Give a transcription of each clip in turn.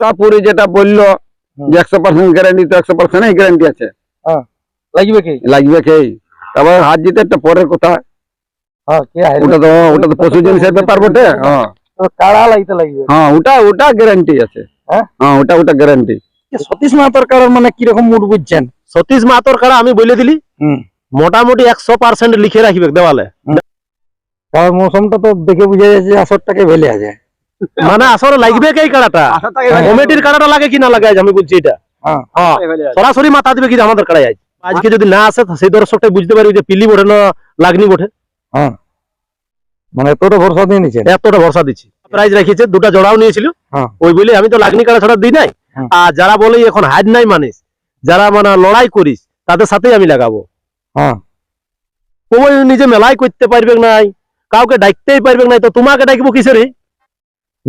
তারপরে যেটা বলল যে একশো পার্সেন্ট গ্যারান্টি তো একশো পার্সেন্ট গ্যারান্টি আছে। লাগবে কি? লাগবে কে? তারপর হাত জিতে একটা পরের কথা। হ্যাঁ? ওটা তো ওটা তো পশু জিনিসের ব্যাপার বটে? হ্যাঁ। কাড়া লাগতে লাগবে। হ্যাঁ ওটা ওটা গ্যারান্টি আছে। হ্যাঁ? হ্যাঁ ওটা ওটা গ্যারান্টি সতীশ মাহাতর কাড়ার মানে কীরকম মুড বুঝছেন? সতীশ মাহাতর কাড়া আমি বলে দিলি। হুম। মোটামুটি একশো পার্সেন্ট লিখে রাখবে দেওয়ালে। কারণ মৌসুমটা তো দেখে বুঝা যাচ্ছে আসরটাকে ভেলে আছে। মানে আসলে লাগবে কে কাড়াটা? কমিটির কাড়াটা লাগে কি না লাগে আমি বলছি এটা। হ্যাঁ হ্যাঁ সরাসরি মাথা দিবে কি আমাদের কাড়াই আজ? আজকে যদি না আসে সেই দর্শকটা বুঝতে পারবে যে পিলি বটে না লাগনি বটে। হ্যাঁ। মানে তোর ভরসা দিয়ে নিছেন এতটা ভরসা দিচ্ছি। প্রাইজ রেখেছে দুটা জোড়াও নিয়েছিল। হ্যাঁ। ওই বলে আমি তো লাগনি কাড়া ছাড়া দিই নাই। হ্যাঁ। আর যারা বলে এখন হার নাই মানিস যারা মানে লড়াই করিস তাদের সাথেই আমি লাগাবো। হ্যাঁ। নিজে মেলাই করতে পারবে নাই কাউকে ডাকতেই পারবে নাই তো তোমাকে ডাকবো কিসের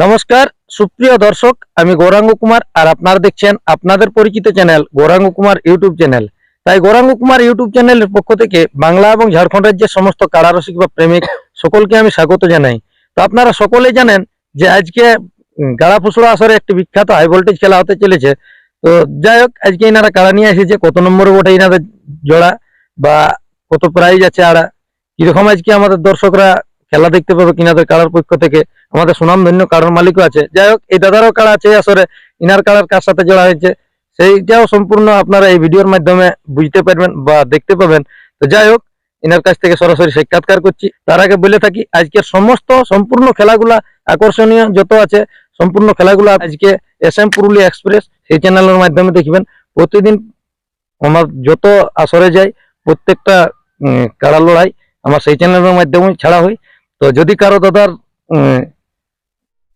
নমস্কার, সুপ্রিয় দর্শক, আমি গৌরাঙ্গ কুমার আর আপনারা দেখছেন আপনাদের পরিচিত channel Gouranga Kumar YouTube channel. তাই গৌরাঙ্গ কুমার ইউটিউব চ্যানেলের পক্ষ থেকে বাংলা এবং ঝাড়খণ্ড রাজ্যের সমস্ত কারারসিক বা প্রেমিক সকলকে আমি স্বাগত জানাই। তো আপনারা সকলেই জানেন যে আজকে গাড়া ফুসড়া আসরে একটি বিখ্যাত হাই ভোল্টেজ খেলা হতে চলেছে। তো যাই হোক, আজকে এনারা কাড়া নিয়ে এসেছে, কত নম্বরে ওঠে এনাদের জোড়া বা কত প্রাইজ আছে আড়া কীরকম আজকে আমাদের দর্শকরা খেলা দেখতে পাবে কিনাদের কাড়ার পক্ষ থেকে। আমাদের সুনামধন্য কাড়ার মালিকও আছে। যাই হোক, এই দাদারও কাড়া আছে আসরে? ইনার কাড়ার কার সাথে জোড়া হয়েছে? সেইটাও সম্পূর্ণ আপনারা এই ভিডিওর মাধ্যমে বুঝতে পারবেন বা দেখতে পাবেন। তো যাই হোক, ইনার কাছ থেকে সরাসরি সাক্ষাৎকার করছি। তার আগে বলে থাকি, আজকের সমস্ত সম্পূর্ণ খেলাগুলা আকর্ষণীয় যত আছে, সম্পূর্ণ খেলাগুলো আজকে এস এম পুরুলিয়া এক্সপ্রেস, সেই চ্যানেলের মাধ্যমে দেখবেন। প্রতিদিন আমার যত আসরে যাই, প্রত্যেকটা কাড়া লড়াই আমার সেই চ্যানেলের মাধ্যমে ছাড়া হয়। তো যদি কারও দাদার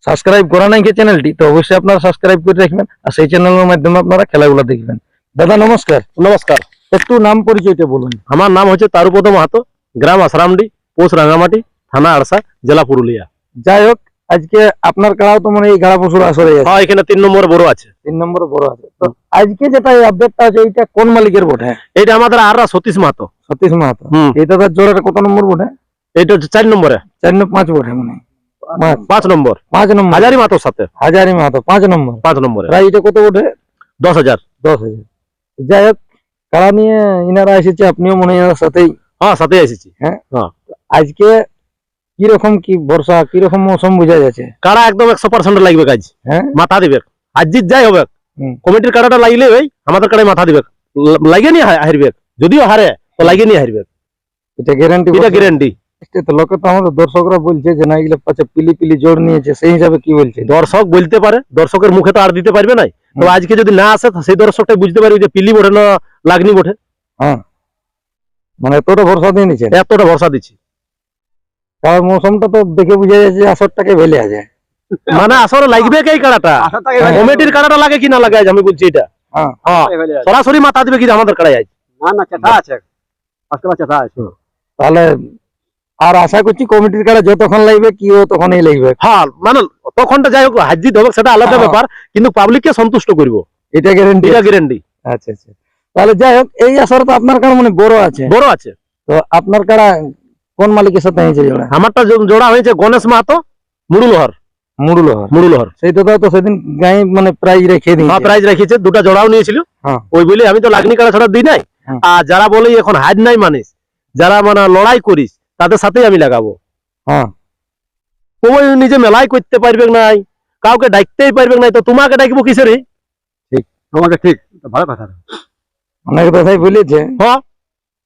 সাবস্ক্রাইব করা নাই চ্যানেলটি তো অবশ্যই আপনারা সাবস্ক্রাইব করে রাখবেন আর সেই চ্যানেলের মাধ্যমে আপনারা খেলাগুলো দেখবেন। দাদা নমস্কার। নমস্কার। একটু নাম পরিচয়টা বলুন। আমার নাম হচ্ছে তারুপদ মাহাতো গ্রাম আসারামডি পোস্ট রাঙ্গামাটি থানা আড়সা জেলা পুরুলিয়া। যাই হোক আজকে আপনার কাড়াও তো মানে এই গাড়া পশুর আসরে হ্যাঁ এখানে তিন নম্বর বড় আছে। তিন নম্বর বড় আছে। তো আজকে যেটা আপডেটটা আছে এইটা কোন মালিকের বটে? এইটা আমাদের আররা সতীশ মাহাতো। সতীশ মাহাতো। এই দাদার জোড়াটা কত নম্বর বটে? এইটা হচ্ছে চার নম্বরে? চার নম্বর পাঁচ বটে মানে পাঁচ নম্বর। পাঁচ নম্বর। হাজারি মাহাতোর সাথে। হাজারি মাহাতো পাঁচ নম্বর। পাঁচ নম্বরে। প্রায় এটা কত বটে? দশ হাজার। দশ হাজার। যাই হোক কারা নিয়ে ইনারা এসেছে আপনিও মনে হয় সাথেই। হ্যাঁ সাথে এসেছি। আজকে কীরকম কি বর্ষা কীরকম মৌসুম বোঝা যাচ্ছে? কাড়া একদম একশো পার্সেন্ট লাগবে কাজ হ্যাঁ? মাথা দিবে। আজ জিত যাই হবে। কমিটির কাড়াটা লাগলে ওই আমাদের কাড়ায় মাথা দিবে। লাগে নিয়ে হারবে। যদিও হারে তো লাগে নিয়ে হারবে। এটা গ্যারান্টি এটা গ্যারেন্টি তো লোকে তো আমাদের দর্শকরা বলছে যে না এগুলো পাচ্ছে পিলি পিলি জোর নিয়েছে সেই হিসাবে কি বলছে? দর্শক বলতে পারে দর্শকের মুখে তো আর দিতে পারবে না তো আজকে যদি না আসে সেই দর্শকটা বুঝতে পারবে যে পিলি বটে না লাগনি বটে। হ্যাঁ। মানে এতটা ভরসা দিয়ে নিচ্ছে? এতটা ভরসা দিচ্ছি। কারণ মৌসুমটা তো দেখে বুঝা যাচ্ছে যে আসরটাকে ভেলে আছে। মানে আসলে লাগবে কে কাড়াটা? কমিটির কাড়াটা লাগে কি না লাগে আমি বলছি এটা। হ্যাঁ। হ্যাঁ। সরাসরি মাথা দিবে কি আমাদের কাড়াই আজ? না না চেতা আছে। চেতা আছে। তাহলে আর আশা করছি কমিটির কাছে যতক্ষণ লাগবে কি তখনই লাগবে। হ্যাঁ মানে তখনটা যাই হোক হাজির হবে সেটা আলাদা হ্যাঁ। ব্যাপার কিন্তু পাবলিককে সন্তুষ্ট করব। এটা গ্যারেন্টি এটা গ্যারেন্টি আচ্ছা আচ্ছা। তাহলে যাই হোক এই আসর তো আপনার কাছে মানে বড় আছে। বড় আছে। তো আপনার কারা কোন মালিকের সাথে হয়েছে জোড়া? আমারটা জোড়া হয়েছে গণেশ মাহাতো মুরুলহর মুরুল মুরুলহর সেই দাদা তো সেদিন মানে প্রাইজ রেখে হ্যাঁ প্রাইজ রেখেছে দুটা জোড়াও নিয়েছিল। হ্যাঁ। ওই বলে আমি তো লাগনি কাড়া ছাড়া দিই নাই। হ্যাঁ। আর যারা বলে এখন হার নাই মানিস যারা মানে লড়াই করিস তাদের সাথেই আমি লাগাবো। হ্যাঁ। ওই নিজে মেলাই করতে পারবে নাই কাউকে ডাকতেই পারবে নাই তো তোমাকে ডাকবো কিসের তোমাকে ঠিক ভালো কথা। অনেক দাদাই বলেছে। হ্যাঁ।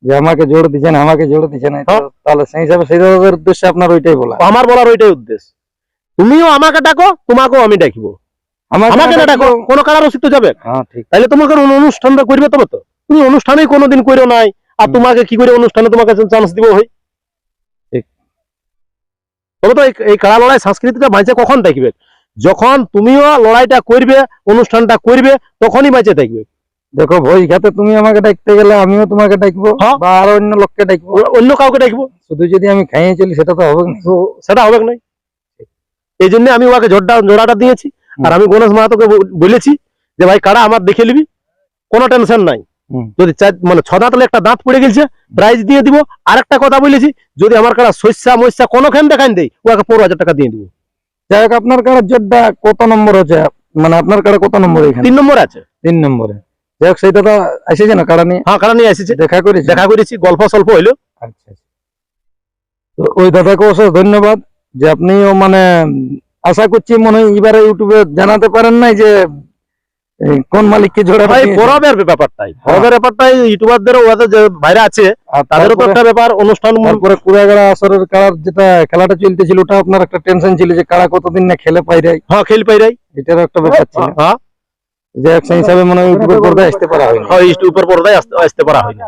যে আমাকে জোর দিচ্ছেন আমাকে জোর দিচ্ছেন হ্যাঁ। তাহলে সেই হিসাবে সেই উদ্দেশ্যে আপনার ওইটাই বলা। আমার বলার ওইটাই উদ্দেশ্য। তুমিও আমাকে ডাকো তোমাকেও আমি ডাকবো। আমাকে না ডাকো কোনো কারার অস্তিত্ব যাবে? হ্যাঁ ঠিক। তাহলে তোমাকে অনু- অনুষ্ঠানটা করবে তবে তো? তুমি অনুষ্ঠানেই কোনোদিন করো নাই আর তোমাকে কি করে অনুষ্ঠানে তোমাকে চান্স দিব ঠিক। তবে তো এই- কারা লড়াই সংস্কৃতিটা বাঁচে কখন থাকবে যখন তুমিও লড়াইটা করবে অনুষ্ঠানটা করবে তখনই বেঁচে থাকবে দেখো ভোজ খাতে তুমি আমাকে ডাকতে গেলে আমিও তোমাকে ডাকবো হ্যাঁ। বা আর অন্য লোককে ডাকবো অন্য কাউকে ডাকবো শুধু যদি আমি খাইয়ে চলি সেটা তো হবে না। সেটা হবে নাই এই জন্য আমি ওকে জোড়া জোড়াটা দিয়েছি। আর আমি গণেশ মাহাতোকে বলেছি যে ভাই কারা আমার দেখে নিবি। কোনো টেনশন নাই। যদি মানে ছ দাঁতলে একটা দাঁত পড়ে গেছে প্রাইজ দিয়ে দিব। আর একটা কথা বলেছি যদি আমার কারা শস্যা মস্যা কোনো খান দেখান দেয় ওকে পনেরো হাজার টাকা দিয়ে দিব। যাই হোক আপনার কাছে জোরটা কত নম্বর হচ্ছে মানে আপনার কাড়া কত নম্বর এখানে? তিন নম্বর আছে। তিন নম্বরে। যাই হোক সেইটা তো এসেছে না নিয়ে? হ্যাঁ কারা নিয়ে এসেছে দেখা করেছে। দেখা করেছি গল্প স্বল্প হইল। আচ্ছা আচ্ছা। তো ওই দাদাকে অশেষ ধন্যবাদ যে আপনিও মানে আশা করছি মনে হয় এবারে ইউটিউবে জানাতে পারেন নাই যে কোন মালিককে জোড়া ভাই দিয়েছে। পরবের ব্যাপারটাই। পরবের ব্যাপারটাই ইউটিউবারদেরও ওদের যে বাইরে আছে আর তাদেরও তো একটা ব্যাপার অনুষ্ঠান তারপরে কুড়াগাড়া আসরের কাড়ার যেটা খেলাটা চলতেছিল ওটা আপনার একটা টেনশন ছিল যে কারা কতদিন না খেলে পাইরাই হ্যাঁ খেল পাইরাই এটার একটা ব্যাপার ছিল। হ্যাঁ যে এক সেই হিসাবে মনে হয় ইউটিউবের পর্দায় আসতে পারা হয়নি। হ্যাঁ ইউটিউবের পর্দায় আসতে আসতে পারা হয়নি।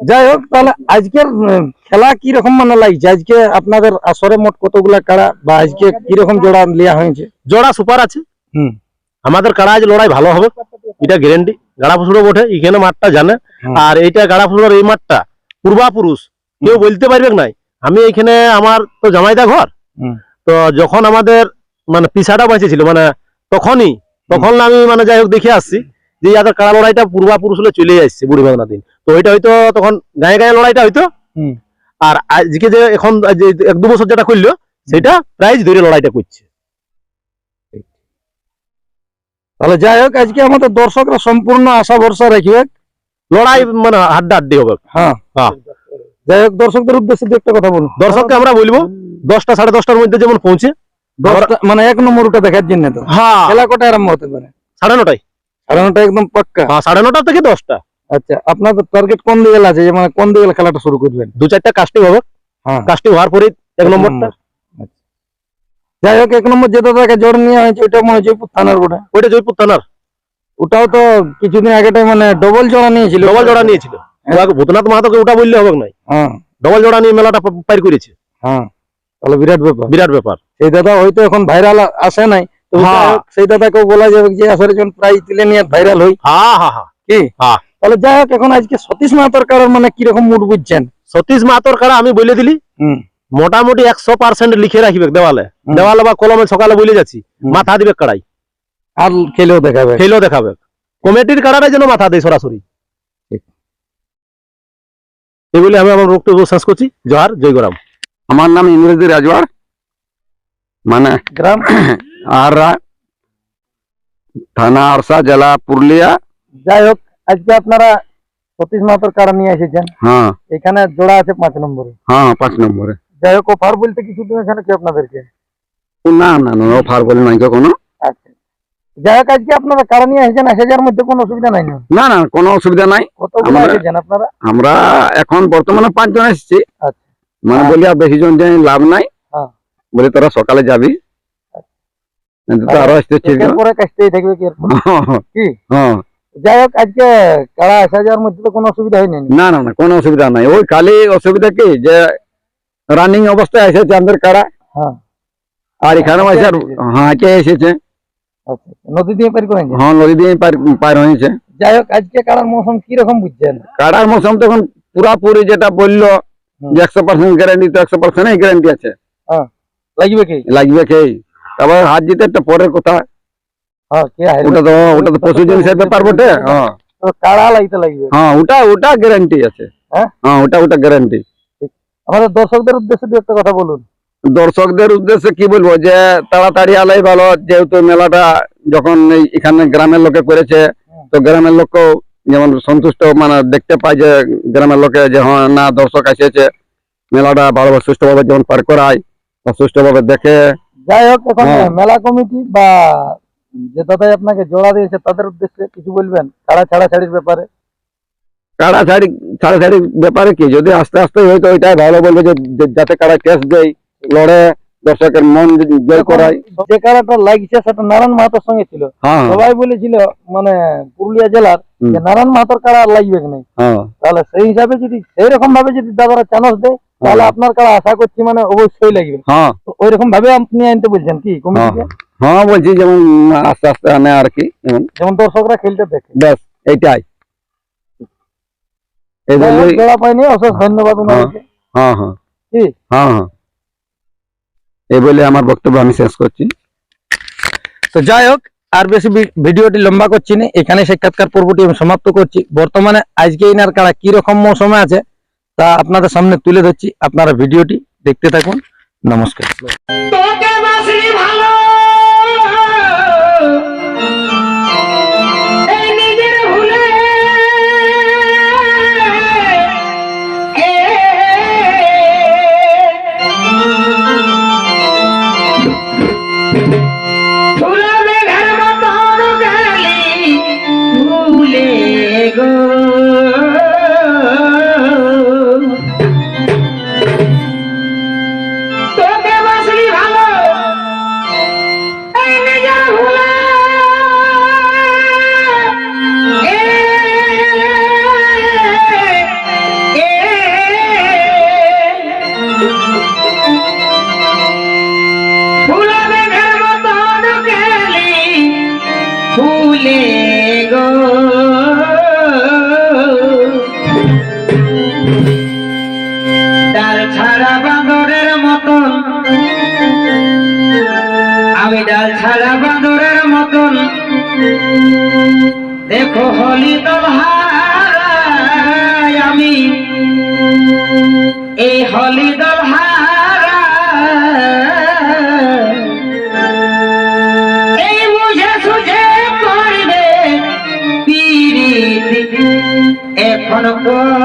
যাই হোক তাহলে আজকের খেলা কি রকম মানে লাগছে? আজকে আপনাদের আসরে মোট কতগুলা কারা বা আজকে কি রকম জোড়া নেওয়া হয়েছে? জোড়া সুপার আছে। হুম। আমাদের কাড়া আজ লড়াই ভালো হবে এটা গ্যারেন্টি গাড়া ফুসুরও বটে এখানে মাঠটা জানে। আর এইটা গাড়া ফুসুরের এই মাঠটা পূর্বাপুরুষ কেউ বলতে পারবে নাই। আমি এখানে আমার তো জামাইদা ঘর। তো যখন আমাদের মানে পিসাটা বাঁচে ছিল মানে তখনই তখন আমি মানে যাই হোক দেখে আসছি যে ইয়াদের কাড়া লড়াইটা পূর্বাপুরুষ হলে চলে আসছে বুড়ি ভাঙনা দিন। তো ওইটা হয়তো তখন গায়ে গায়ে লড়াইটা হয়তো। আর আজকে যে এখন এক দু বছর যেটা করল সেটা প্রাইজ ধরে লড়াইটা করছে। তাহলে যাই হোক আজকে আমাদের দর্শকরা সম্পূর্ণ আশা ভরসা রাখবে। লড়াই মানে হাড্ডা হাড্ডি হবে। হ্যাঁ। হ্যাঁ। যাই হোক দর্শকদের উদ্দেশ্যে একটা কথা বলুন। দর্শককে আমরা বলব দশটা সাড়ে দশটার মধ্যে যেমন পৌঁছে মানে এক নম্বর নম্বরটা দেখার জন্য তো। হ্যাঁ। খেলা আরম্ভ হতে পারে? সাড়ে নটায়। সাড়ে নটা একদম পাক্কা। হ্যাঁ সাড়ে নটা থেকে দশটা। আচ্ছা আপনাদের টার্গেট কোন দিকে আছে? মানে কোন দিকে খেলাটা শুরু করবেন? দু চারটা কাস্টিং হবে। হ্যাঁ। কাস্টিং হওয়ার পরে এক নম্বরটা। যাই হোক এক নম্বর যে দাদাকে জোর নিয়ে হয়েছে ওইটা মনে হচ্ছে জয়পুর থানার গোটা ওইটা জয়পুর থানার? ওটাও তো কিছুদিন আগেটাই মানে ডবল জোড়া নিয়েছিল। ডবল জোড়া নিয়েছিল। ভূতনাথ মাহাতোকে ওটা বললে হবে নাই? হ্যাঁ। ডবল জোড়া নিয়ে মেলাটা পার করেছে। হ্যাঁ। তাহলে বিরাট ব্যাপার। বিরাট ব্যাপার। সেই দাদা হয়তো এখন ভাইরাল আসে নাই। তো হ্যাঁ। সেই দাদাকেও বলা যাবে যে আসলে যখন প্রাইজ তুলে নিয়ে ভাইরাল হই। হ্যাঁ হ্যাঁ হ্যাঁ কি? হ্যাঁ। তাহলে যাই হোক এখন আজকে সতীশ মাহাতর কারণ মানে কীরকম মুড বুঝছেন? সতীশ মাহাতোর কারা আমি বলে দিলি। হুম। মোটামুটি একশো পার্সেন্ট লিখে রাখবে দেওয়ালে। দেওয়ালে বা কলমে সকালে বলে যাচ্ছি। মাথা দিবে কাড়াই। আর খেলেও দেখাবে। খেলেও দেখাবে। কমিটির কাড়াটা যেন মাথা দেয় সরাসরি। এগুলি আমি আমার বক্তব্য শেষ করছি। জহার জয়গরাম আমার নাম ইংরেজি রাজওয়ার। মানে গ্রাম। আর থানা আরসা জেলা পুরুলিয়া। যাই হোক আজকে আপনারা সতীশ মাহাতর কারা নিয়ে এসেছেন। হ্যাঁ। এখানে জোড়া আছে পাঁচ নম্বরে। হ্যাঁ পাঁচ নম্বরে। যাই হোক অফার বলতে কিছু আপনাদেরকে? না না না অফার বলে নাই কোনো আচ্ছা। যাই হোক আজকে আপনারা কারা নিয়ে এসেছেন মধ্যে কোনো অসুবিধা নাই না। না কোনো অসুবিধা নাই। কতগুলো আমরা- এসেছেন আপনারা? আমরা এখন বর্তমানে পাঁচজন এসেছি আচ্ছা। মানে বলি আর বেশি জন যাই লাভ নাই। হ্যাঁ। বলি তোরা সকালে যাবি। আরও আসতে পরে কাজটাই থাকবে কি হ্যাঁ যাই হোক আজকে কারা মধ্যে তো কোনো অসুবিধা হয়নি। না না না কোনো অসুবিধা নাই। ওই খালি অসুবিধা কি? যে রানিং অবস্থায় এসেছে আমাদের কারা হ্যাঁ। আর এখানেও এসে হাঁকে এসেছে। আচ্ছা নদী দিয়ে পারি হ্যাঁ নদী দিয়ে পার পার হয়েছে। যাই হোক আজকে কারার মৌসুম কি রকম বুঝছেন? কাড়ার মৌসুম তখন পুরাপুরি যেটা বলল যে একশো পার্সেন্ট গ্যারান্টি তো একশো পার্সেন্ট গ্যারান্টি আছে। লাগবে কি? লাগবে খেয়ে তারপর হাত জিতে একটা পরের কথা। হ্যাঁ কে? ওটা তো ওটা তো পশু জিনিসের ব্যাপার বটে হ্যাঁ। কারা লাগতে লাগবে। হ্যাঁ ওটা ওটা গ্যারান্টি আছে। হ্যাঁ? হ্যাঁ ওটা ওটা গ্যারান্টি আমাদের দর্শকদের উদ্দেশ্যে দু একটা কথা বলুন। দর্শকদের উদ্দেশ্যে কি বলব যে তাড়াতাড়ি আলাই ভালো যেহেতু মেলাটা যখন এখানে গ্রামের লোকে করেছে তো গ্রামের লোকও যেমন সন্তুষ্ট মানে দেখতে পায় যে গ্রামের লোকে যে হ্যাঁ না দর্শক এসেছে মেলাটা ভালোভাবে সুষ্ঠুভাবে যেমন পার করায় বা সুষ্ঠুভাবে দেখে। যাই হোক এখন হ্যাঁ। মেলা কমিটি বা যে দাদাই আপনাকে জোড়া দিয়েছে তাদের উদ্দেশ্যে কিছু বলবেন কারা ছাড়াছাড়ির ব্যাপারে? কাড়া ছাড়ি ছাড়া ছাড়ি ব্যাপারে কি? যদি আস্তে আস্তে হয়তো ওইটাই ভালো বলবে যে যাতে কাড়া টেস্ট দেয় লড়ে দর্শকের মন জয় করায়। যে কারাটা লাগছে সেটা নারায়ণ মাহাতোর সঙ্গে ছিল। হ্যাঁ সবাই বলেছিল মানে পুরুলিয়া জেলার যে নারায়ণ মাহাতোর কারা লাগবে কি নাই? হ্যাঁ। তাহলে সেই হিসাবে যদি সেই রকম ভাবে যদি দাদারা চানস দেয় তাহলে হ্যাঁ। আপনার কারা আশা করছি মানে অবশ্যই লাগবে। হ্যাঁ। ওই রকম ভাবে আপনি আনতে বলছেন কি কমিটিকে? হ্যাঁ বলছি যেমন আস্তে আস্তে আনে আর কি যেমন। যেমন দর্শকরা খেলতে দেখে। ব্যাস এইটাই। এই পাইনি অশেষ ধন্যবাদ হ্যাঁ হ্যাঁ হ্যাঁ। হ্যাঁ এই বলে আমার বক্তব্য আমি শেষ করছি। তো যাই হোক আর বেশি ভিডিওটি লম্বা করছি না। এখানে সাক্ষাৎকার পর্বটি আমি সমাপ্ত করছি। বর্তমানে আজকে ইনার কারা কি রকম মৌসুমে আছে তা আপনাদের সামনে তুলে ধরছি। আপনারা ভিডিওটি দেখতে থাকুন। নমস্কার। ফুলে গো। ডাল ছাড়া বাঁদরের মতন আমি ডাল ছাড়া বাঁদরের মতন। দেখো হলি তো পিরিতি এখন করোনাই যারা